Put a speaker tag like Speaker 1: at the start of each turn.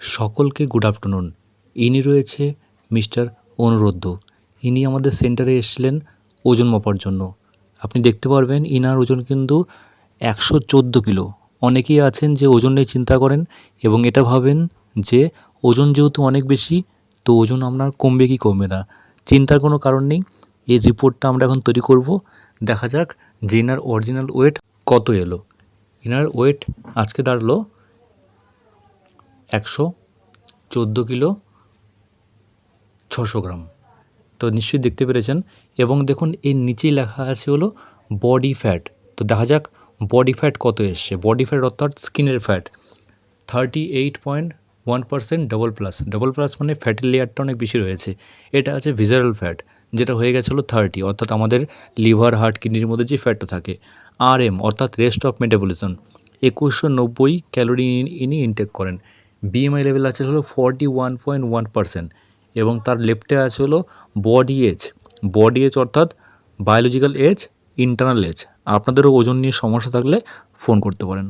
Speaker 1: সকলকে good afternoon ইনি রয়েছে মিস্টার অনুরুদ্ধ ইনি আমাদের সেন্টারে এসেছিলেন ওজন মাপার জন্য। আপনি দেখতে পারবেন ইনার ওজন কিন্তু একশো চোদ্দ কিলো। অনেকেই আছেন যে ওজন নিয়ে চিন্তা করেন এবং এটা ভাবেন যে ওজন যেহেতু অনেক বেশি, তো ওজন আপনার কমবে কি কমবে না। চিন্তার কোনো কারণ নেই। এই রিপোর্টটা আমরা এখন তৈরি করব। দেখা যাক যে ইনার অরিজিনাল ওয়েট কত এলো। ইনার ওয়েট আজকে দাঁড়াল একশো চোদ্দ কিলো ছশো গ্রাম। তো নিশ্চয়ই দেখতে পেরেছেন। এবং দেখুন, এর নিচেই লেখা আছে হলো বডি ফ্যাট তো দেখা যাক বডি ফ্যাট কত এসছে। বডি ফ্যাট অর্থাৎ স্কিনের fat thirty eight point one percent double plus double plus মানে ফ্যাটের লেয়ারটা অনেক বেশি রয়েছে। এটা আছে ভিজারাল ফ্যাট যেটা হয়ে গেছে হলো থার্টি অর্থাৎ আমাদের লিভার হার্ট কিডনির মধ্যে যে ফ্যাটটা থাকে আর এম অর্থাৎ রেস্ট অফ মেটাবলিজম একুশশো নব্বই ক্যালোরি ইনি ইনটেক করেন। বিএমআই লেভেল আছে হলো forty one point one percent এবং তার লেফটে আছে হলো বডি এজ বডি এজ অর্থাৎ বায়োলজিক্যাল এজ ইন্টারনাল এজ আপনাদেরও ওজন নিয়ে সমস্যা থাকলে ফোন করতে পারেন।